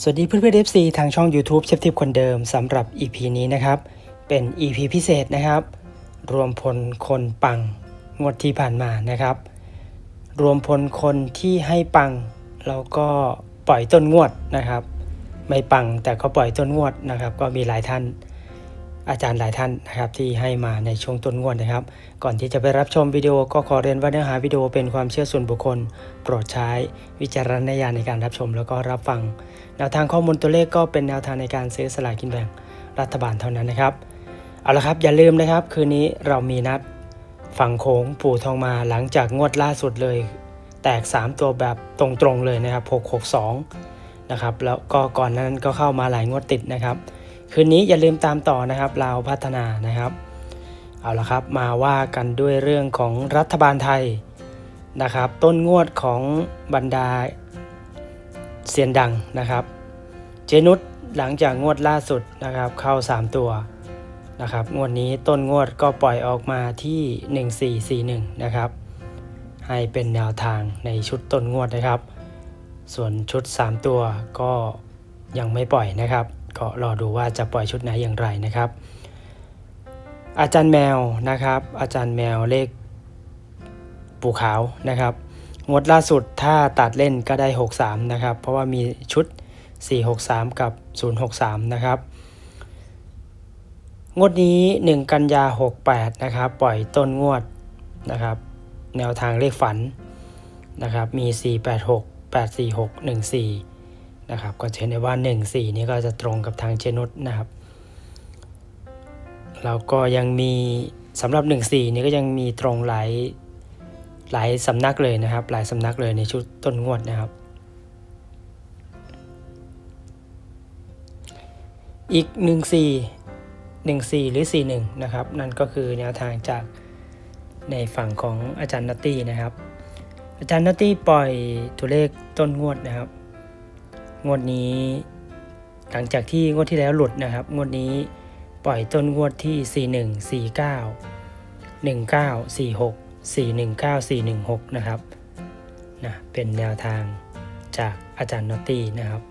สวัสดีเพื่อนเพื่อน FC ทางช่อง YouTube เชฟทิปคนเดิมสำหรับ EP นี้นะครับ เป็น EP พิเศษนะครับ รวมพลคนปังงวดที่ผ่านมานะครับ รวมพลคนที่ให้ปังแล้วก็ปล่อยต้นงวดนะครับ ไม่ปังแต่ก็ปล่อยต้นงวดนะครับ ก็มีหลายท่าน อาจารย์หลายท่านนะครับที่ให้มาในช่วงต้นงวดนะครับ ก่อนที่จะไปรับชมวิดีโอก็ขอเรียนว่าเนื้อหาวิดีโอเป็นความเชื่อส่วนบุคคล โปรดใช้วิจารณญาณในการรับชมแล้วก็รับฟัง แนวทางข้อมูลตัวเลขก็เป็นแนวทางในการซื้อสลากกินแบ่งรัฐบาลเท่านั้นนะครับเอาละครับอย่าลืมนะครับ คืนนี้เรามีนัดฝั่งโค้งปู่ทองมาหลังจากงวดล่าสุดเลย แตก 3 ตัวแบบตรงๆเลยนะครับ662นะครับแล้วก็ก่อนนานั้นก็เข้ามาหลายงวดติดนะครับ คืนนี้อย่าลืมตามต่อนะครับลาวพัฒนานะครับ เอาละครับมาว่ากันด้วยเรื่องของรัฐบาลไทยนะครับ ต้นงวดของบรรดาเซียนดังนะครับ เจนุสหลังจากงวดล่าสุดนะครับเข้า 3 ตัวนะครับงวดนี้ต้นงวดก็ปล่อยออกมาที่ 1441นะครับให้เป็นแนวทางในชุดต้นงวดนะครับ ส่วนชุด 3 ตัวก็ยังไม่ปล่อยนะครับ ก็รอดูว่าจะปล่อยชุดไหนอย่างไรนะครับ อาจารย์แมวนะครับ อาจารย์แมวเลขปูขาวนะครับงวดล่าสุดถ้าตัดเล่นก็ได้ 63 นะครับ เพราะว่ามีชุด 463 กับ 063 นะครับ งวดนี้ 1 กันยา 68 นะครับ ปล่อยต้นงวดนะครับ แนวทางเลขฝันนะครับ มี 486 846 14 นะครับก็จะเห็นได้ว่า 14 นี่ก็จะตรงกับทางเจนุสนะครับแล้วก็ยังมีสำหรับ 14 นี่ก็ยังมีตรงหลายหลายสำนักเลยนะครับ หลายสำนักเลยในชุดต้นงวดนะครับ อีก 14 14 หรือ 41 นะครับ นั่นก็คือแนวทางจากในฝั่งของอาจารย์นัตตี้นะครับ อาจารย์นัตตี้ปล่อยตัวเลขต้นงวดนะครับ งวดนี้ หลังจากที่งวดที่แล้วหลุดนะครับ งวดนี้ปล่อยต้นงวดที่ 41 49 19 46 419 416 นะครับนะเป็นแนวทางจากอาจารย์นอตตี้นะครับ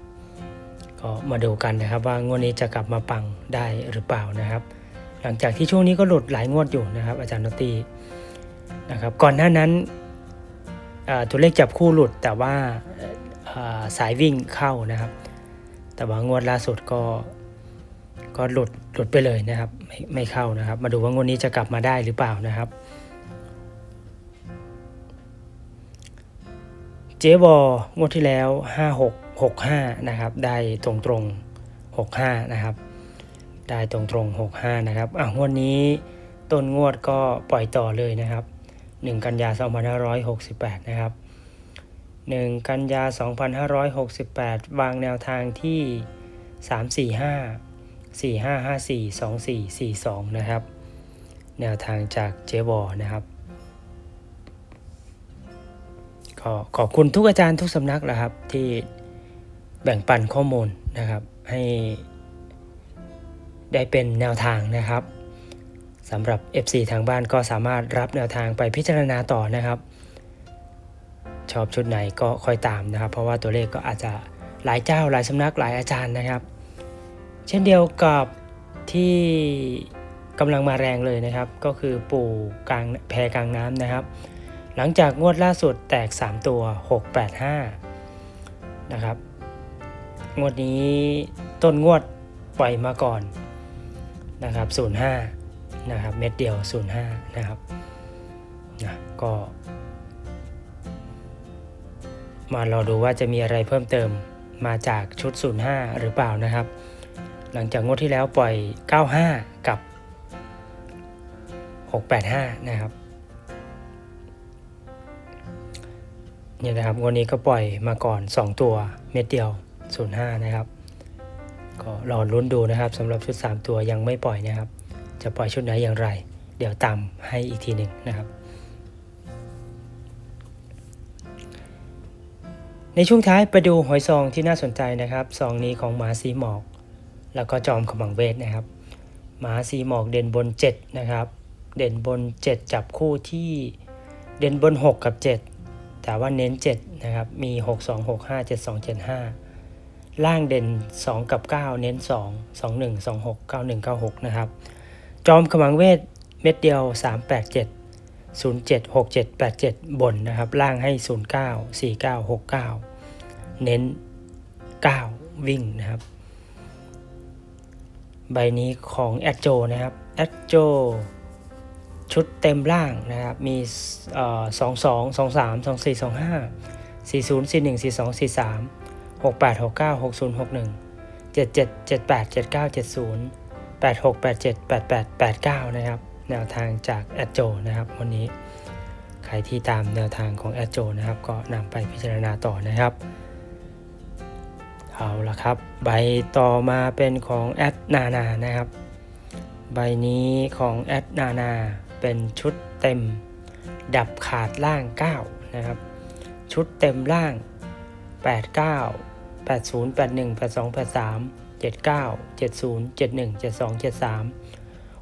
ก็มาดูกันนะครับว่างวดนี้จะกลับมาปังได้หรือเปล่านะครับ หลังจากที่ช่วงนี้ก็หลุดหลายงวดอยู่นะครับ อาจารย์นอตตี้นะครับ ก่อนหน้านั้นตัวเลขจับคู่หลุดแต่ว่า สายวิ่งเข้านะครับ แต่ว่างวดล่าสุดก็ก็หลุดหลุดไปเลยนะครับ ไม่ไม่เข้านะครับ มาดูว่างวดนี้จะกลับมาได้หรือเปล่านะครับ เจ๊บองวดที่แล้ว 56 65 นะครับ ได้ตรงตรง65 นะครับ ได้ตรงตรง65 นะครับอะงวดนี้ต้นงวดก็ปล่อยต่อเลยนะครับ 1 กันยา2568 นะครับ 1 กันยา 2568 วางแนวทางที่ 345 4554 2442 นะครับ แนวทางจากเจ๊บอนะครับก็ขอบคุณทุกอาจารย์ทุกสำนักแหละครับ ที่แบ่งปันข้อมูลนะครับ ให้ได้เป็นแนวทางนะครับสำหรับ FC ทางบ้านก็สามารถรับแนวทางไปพิจารณาต่อนะครับ ชอบชุดไหนก็คอยตามนะครับ เพราะว่าตัวเลขก็อาจจะหลายเจ้าหลายสำนักหลายอาจารย์นะครับ เช่นเดียวกับที่กำลังมาแรงเลยนะครับ ก็คือปู่กลางแพกลางน้ำนะครับ หลังจากงวดล่าสุดแตก 3 ตัว 685 นะครับ งวดนี้ต้นงวดปล่อยมาก่อนนะครับ 05 นะครับ เม็ดเดียว 05 นะครับนะก็ มารอดูว่าจะมีอะไรเพิ่มเติมมาจากชุด 05 หรือเปล่านะครับ หลังจากงวดที่แล้วปล่อย 95 กับ 685 นะครับเนี่ยนะครับวันนี้ก็ปล่อยมาก่อน 2 ตัวเม็ดเดียว 05 นะครับ ก็รอลุ้นดูนะครับสำหรับชุด 3 ตัวยังไม่ปล่อยนะครับ จะปล่อยชุดไหนอย่างไร เดี๋ยวตามให้อีกทีหนึ่งนะครับ ในช่วงท้ายไปดูหอยซองที่น่าสนใจนะครับซองนี้ของหมาสีหมอก แล้วก็จอมขมังเวทนะครับหมาสีหมอกเด่นบน 7 นะครับ เด่นบน 7 จับคู่ที่เด่นบน 6 กับ 7 แต่ว่าเน้น 7 นะครับ มี 6 2 6 5 7 2 7 5 ล่างเด่น 2 กับ 9 เน้น 2 2 1 2 6 9 1 9 6 นะครับ จอมขมังเวทเม็ดเดียว 387 07 67 87 บนนะครับ ล่างให้ 09 49 69 เน้น 9 วิ่งนะครับ ใบนี้ของแอดโจนะครับแอดโจชุดเต็มล่างนะครับ มีเอ่อ22 23 24 25 40 41 42 43 68 69 60 61 77 78 79 70 86 87 88 89นะครับ แนวทางจากแอดโจนะครับ วันนี้ใครที่ตามแนวทางของแอดโจนะครับ ก็นำไปพิจารณาต่อนะครับเอาละครับ ใบต่อมาเป็นของแอดนานานะครับ ใบนี้ของแอดนานาเป็นชุดเต็ม ดับขาดล่าง 9 นะครับ ชุดเต็มล่าง 89 80 81 82 83 79 70 71 72 73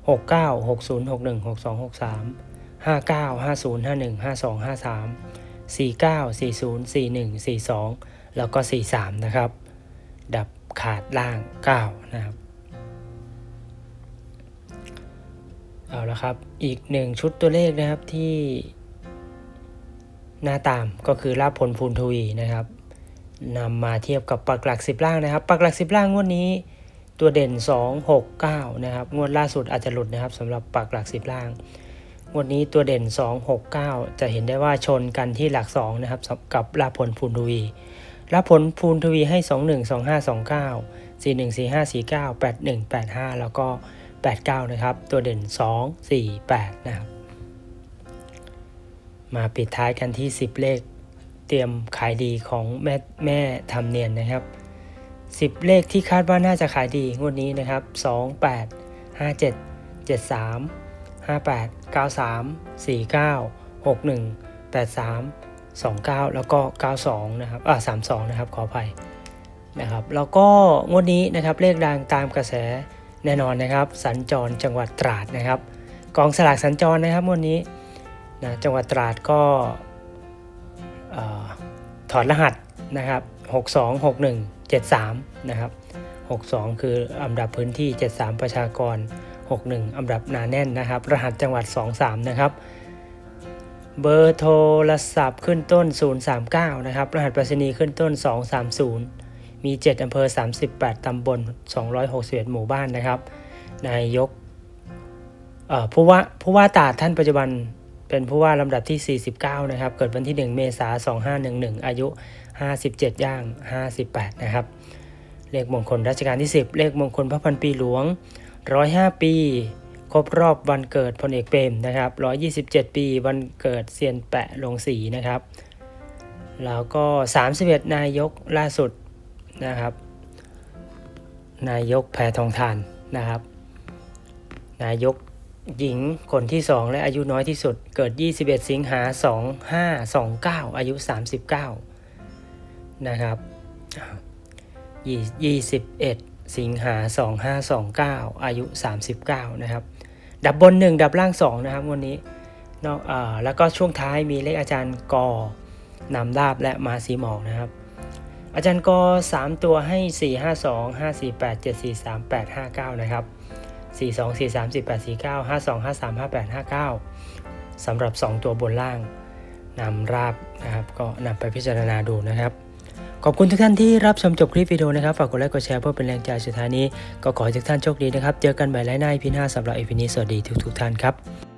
69 60 61 62 63 59 50 51 52 53 49 40 41 42 แล้วก็ 43 นะครับ ดับขาดล่าง 9 นะครับ เอาละครับ อีกหนึ่งชุดตัวเลขนะครับที่หน้าตามก็คือลาภผลภูนทวีนะครับนำมาเทียบกับปักหลักสิบล่างนะครับ ปักหลักสิบล่างงวดนี้ ตัวเด่น 2 6 9 นะครับ งวดล่าสุดอาจจะหลุดนะครับสำหรับปักหลักสิบล่าง งวดนี้ตัวเด่น 2 6 9 จะเห็นได้ว่าชนกันที่หลัก 2 นะครับกับลาผลภูนทวีรับผลภูนทวีให้ 2 1 2 5 2 9 4 1 4 5 4 9 8 1 8 5 แล้วก็ 8 9 นะครับ ตัวเด่น 2 4 8 นะครับ มาปิดท้ายกันที่ 10 เลข เตรียมขายดีของแม่แม่ทำเนียนนะครับ 10 เลขที่คาดว่าน่าจะขายดีงวดนี้นะครับ 2 8 5 7 7 3 5 8 9 3 4 9 6 1 8 3 29 แล้วก็ 92 นะครับอ่า32 นะครับ ขออภัยนะครับ แล้วก็งวดนี้นะครับเลขดังตามกระแสแน่นอนนะครับ สัญจรจังหวัดตราดนะครับ กองสลากสัญจรนะครับงวดนี้นะจังหวัดตราดก็ออถอดรหัสนะครับ 62 61 73 นะครับ 62 คืออันดับพื้นที่ 73 ประชากร 61 อันดับหนาแน่นนะครับ รหัสจังหวัด 23 นะครับ เบอร์โทรศัพท์ขึ้นต้น 039 นะครับ รหัสไปรษณีย์ขึ้นต้น 230 มี 7 อำเภอ 38 ตำบล 261 หมู่บ้านนะครับ นายกผู้ว่าผู้ว่าตาท่านปัจจุบัน เป็นผู้ว่าลำดับที่ 49 นะครับ เกิดวันที่ 1 เมษายน 2511 อายุ 57 ย่าง 58 นะครับ เลขมงคลรัชกาลที่ 10 เลขมงคลพระพันปีหลวง 105 ปี ครบรอบวันเกิดพลเอกเปรมนะครับ 127 ปีวันเกิดเซียนแปะลงสีนะครับ แล้วก็ 31 นายกล่าสุดนะครับ นายกแพทองทานนะครับ นายก หญิงคนที่ 2 และอายุน้อยที่สุด เกิด 21 สิงหา 2529 อายุ 39 นะครับ 21 สิงหา 2529 อายุ 39 นะครับ ดับบน 1 ดับล่าง 2 นะครับวันนี้นอกอแล้วก็ช่วงท้ายมีเลขอาจารย์กอนำดาบและมาสีหมอกนะครับ อาจารย์กอ3ตัวให้ 4 5 2 5 4 8 7 4 3 8 5 9 นะครับ 4 2 4 3 4 8 4 9 5 2 5 3 5 8 5 9สำหรับ 2 ตัวบนล่างนำราบนะครับ ก็นำไปพิจารณาดูนะครับ ขอบคุณทุกท่านที่รับชมจบคลิปวิดีโอนะครับ ฝากกดไลค์กดแชร์เพื่อเป็นแรงใจสุดท้ายนี้ ก็ขอให้ทุกท่านโชคดีนะครับ เจอกันใหม่ไลน์หน้าอีพีหน้าสำหรับอีพีนี้สวัสดีทุกๆท่านครับ